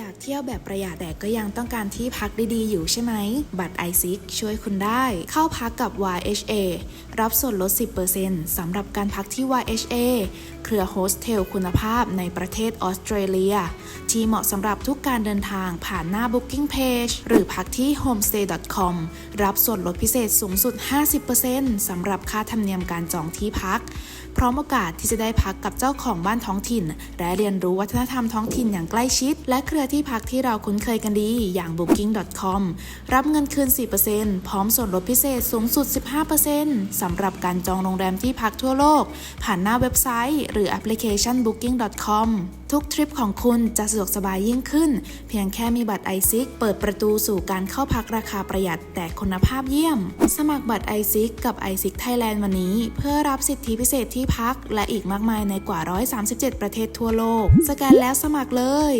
อยากเที่ยวแบบประหยัดแต่ก็ยังต้องการที่พักดีๆ อยู่ใช่ไหม บัตร i อช่วยคุณได้ เข้าพักกับ YHA รับส่วนลด 10%สำหรับการพักที่ YHA เครือโฮสเทลคุณภาพในประเทศออสเตรเลีย ที่เหมาะสำหรับทุกการเดินทางผ่านหน้า Booking Page หรือพักที่ homestay.com รับส่วนลดพิเศษสูงสุด 50%สำหรับค่าธรรมเนียมการจองที่พัก พร้อมโอกาสที่จะได้พักกับเจ้าของบ้านท้องถิ่น และเรียนรู้วัฒนธรรมท้องถิ่นอย่างใกล้ชิด และเครือที่พักที่เราคุ้นเคยกันดีอย่าง booking.com รับเงินคืน 4%พร้อมส่วนลดพิเศษสูงสุด 15%สำหรับการจองโรงแรมที่พักทั่วโลก ผ่านหน้าเว็บไซต์หรือแอปพลิเคชัน booking.com ทุกทริปของคุณจะสะดวกสบายยิ่งขึ้น เพียงแค่มีบัตร i อซิคเปิดประตูสู่การเข้าพักราคาประหยัดแต่คุณภาพเยี่ยม สมัครบัตร i อซิกับ i อ Thailand วันนี้ เพื่อรับสิทธิพิเศษที่พักและอีกมากมายในกว่า 137 ประเทศทั่วโลก สแกนแล้วสมัครเลย